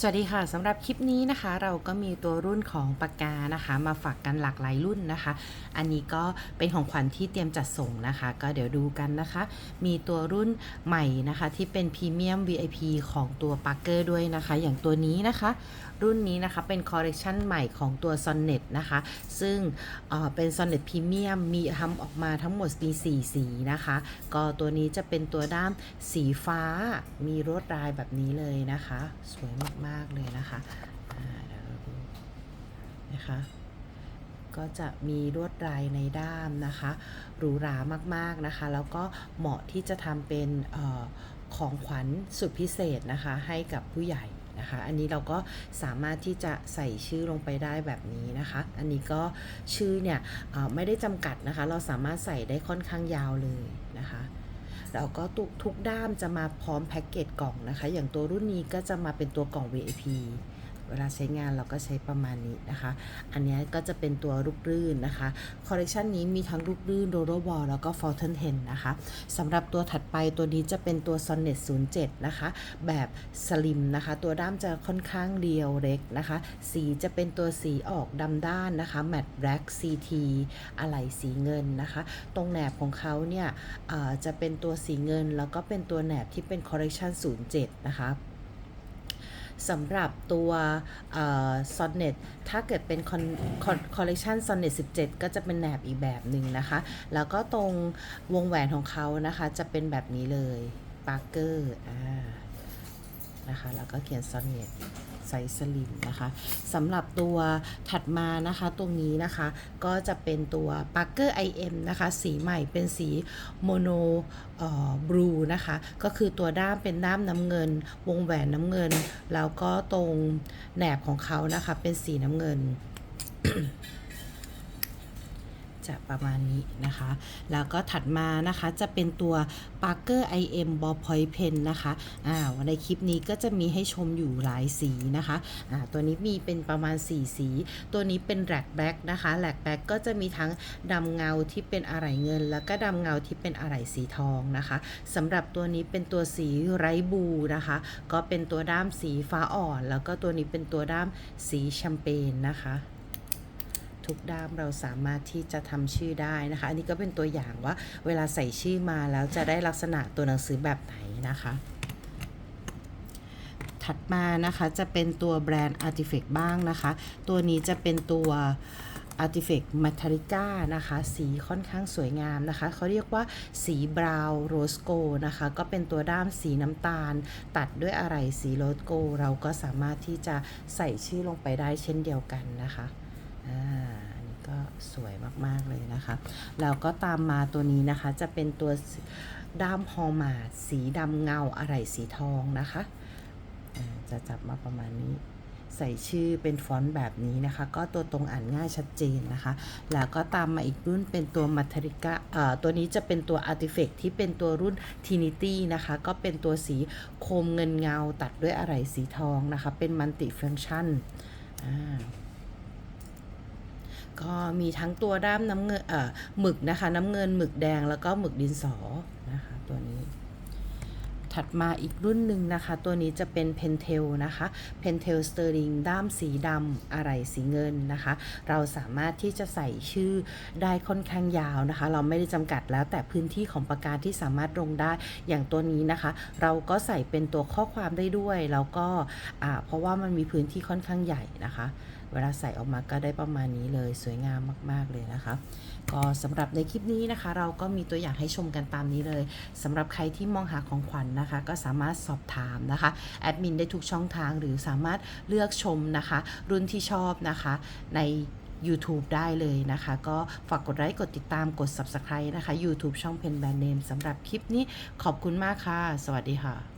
สวัสดีค่ะสำหรับคลิปนี้นะคะ เราก็มีตัวรุ่นของปากกานะคะ มาฝากกันหลากหลายรุ่นนะคะ อันนี้ก็เป็นของขวัญที่เตรียมจัดส่งนะคะ ก็เดี๋ยวดูกันนะคะ มีตัวรุ่นใหม่นะคะ ที่เป็นพรีเมียม VIP ของตัวปาร์เกอร์ด้วยนะคะ อย่างตัวนี้นะคะ รุ่นนี้นะคะเป็นคอลเลกชันใหม่ของตัว Sonnet นะคะ ซึ่งเเป็น Sonnet Premium มีทำออกมาทั้งหมดมี4สีนะคะ ก็ตัวนี้จะเป็นตัวด้ามสีฟ้ามีลวดลายแบบนี้เลยนะคะ สวยมาก ๆ เลยนะคะเดี๋ยวเราดูนะคะก็จะมีลวดลายในด้ามนะคะหรูหรามากๆนะคะ แล้วก็เหมาะที่จะทำเป็นออของขวัญสุดพิเศษนะคะ ให้กับผู้ใหญ่ นะคะ อันนี้เราก็สามารถที่จะใส่ชื่อลงไปได้แบบนี้นะคะ อันนี้ก็ชื่อเนี่ยไม่ได้จำกัดนะคะ เราสามารถใส่ได้ค่อนข้างยาวเลยนะคะแล้วก็ทุกทุกด้ามจะมาพร้อมแพ็กเกจกล่องนะคะ อย่างตัวรุ่นนี้ก็จะมาเป็นตัวกล่อง VIP เวลาใช้งานเราก็ใช้ประมาณนี้นะคะ อันนี้ก็จะเป็นตัวลูกรื่นนะคะคอลเลกชันนี้มีทั้งลูกรื่นโรโรบอลแล้วก็ฟอลเทนเทนนะคะสำหรับตัวถัดไปตัวนี้จะเป็นตัว Sonnet 07นะคะแบบสลิมนะคะ ตัวด้ามจะค่อนข้างเรียวเล็กนะคะ สีจะเป็นตัวสีออกดำด้านนะคะแมตต์แบล็ก CT อะไหล่สีเงินนะคะ ตรงแหนบของเขาเนี่ยจะเป็นตัวสีเงินแล้วก็เป็นตัวแหนบที่เป็นคอลเลกชัน07 นะคะ สำหรับตัวซอนเน็ตถ้าเกิดเป็นคอลเลกชันซอนเน็ต17 ก็จะเป็นแหนบอีกแบบหนึ่งนะคะ แล้วก็ตรงวงแหวนของเขานะคะ จะเป็นแบบนี้เลยปาร์เกอร์นะคะแล้วก็เขียนซอนเน็ต ไซส์สลิมนะคะสำหรับตัวถัดมานะคะตรงนี้นะคะก็จะเป็นตัว Parker IM นะคะ สีใหม่เป็นสีโมโนบลูนะคะก็คือตัวด้ามเป็นด้ามน้ำเงิน วงแหวนน้ำเงิน แล้วก็ตรงแหนบของเขานะคะเป็นสีน้ำเงิน จะประมาณนี้นะคะ แล้วก็ถัดมานะคะจะเป็นตัว Parker IM Ballpoint Pen นะคะอ่าในคลิปนี้ก็จะมีให้ชมอยู่หลายสีนะคะอ่าตัวนี้มีเป็นประมาณ 4 สี ตัวนี้เป็นแร็กแบ็กนะคะแร็กแบ็กก็จะมีทั้งดำเงาที่เป็นอะไหล่เงิน แล้วก็ดำเงาที่เป็นอะไหล่สีทองนะคะสำหรับตัวนี้เป็นตัวสีไรบูนะคะ ก็เป็นตัวด้ามสีฟ้าอ่อน แล้วก็ตัวนี้เป็นตัวด้ามสีแชมเปญนะคะ ทุกด้ามเราสามารถที่จะทำชื่อได้นะคะ อันนี้ก็เป็นตัวอย่างว่าเวลาใส่ชื่อมาแล้วจะได้ลักษณะตัวหนังสือแบบไหนนะคะถัดมานะคะจะเป็นตัวแบรนด์ Artifact บ้างนะคะ ตัวนี้จะเป็นตัว Artifact m a t a r i c a นะคะ สีค่อนข้างสวยงามนะคะ เขาเรียกว่าสีบราวน์โรสโกนะคะ ก็เป็นตัวด้ามสีน้ำตาล ตัดด้วยอะไรสีโรสโก เราก็สามารถที่จะใส่ชื่อลงไปได้เช่นเดียวกันนะคะอ่า สวยมากๆเลยนะคะ แล้วก็ตามมาตัวนี้นะคะจะเป็นตัวด้ามฮอมาดสีดำเงาอะไรสีทองนะคะ จะจับมาประมาณนี้ ใส่ชื่อเป็นฟอนต์แบบนี้นะคะ ก็ตัวตรงอ่านง่ายชัดเจนนะคะ แล้วก็ตามมาอีกรุ่นเป็นตัวมัทริกาเอ่อตัวนี้จะเป็นตัว Artifact ที่เป็นตัวรุ่น Trinity นะคะ ก็เป็นตัวสีโคมเงินเงาตัดด้วยอะไรสีทองนะคะ เป็นมัลติฟัง c t ชันอ่า ก็มีทั้งตัวด้ามน้ำเงินเอ่อหมึกนะคะน้ำเงินหมึกแดงแล้วก็หมึกดินสอนะคะตัวนี้ ถัดมาอีกรุ่นหนึ่งนะคะ ตัวนี้จะเป็นเพนเทลนะคะเพนเทลสเตอริงด้ามสีดำอะไรสีเงินนะคะ เราสามารถที่จะใส่ชื่อได้ค่อนข้างยาวนะคะ เราไม่ได้จำกัดแล้วแต่พื้นที่ของปากกาที่สามารถลงได้อย่างตัวนี้นะคะ เราก็ใส่เป็นตัวข้อความได้ด้วยแล้วก็อ่าเพราะว่ามันมีพื้นที่ค่อนข้างใหญ่นะคะ เวลาใส่ออกมาก็ได้ประมาณนี้เลยสวยงามมาก ๆ เลยนะคะ ก็สำหรับในคลิปนี้นะคะ เราก็มีตัวอย่างให้ชมกันตามนี้เลยสำหรับใครที่มองหาของขวัญนนะคะ ก็สามารถสอบถามนะคะแอดมินได้ทุกช่องทางหรือสามารถเลือกชมนะคะ รุ่นที่ชอบนะคะใน YouTube ได้เลยนะคะ ก็ฝากกดไลค์กดติดตามกด Subscribe นะคะ YouTube ช่องเพนแบรนด์เนมสำหรับคลิปนี้ขอบคุณมากค่ะ สวัสดีค่ะ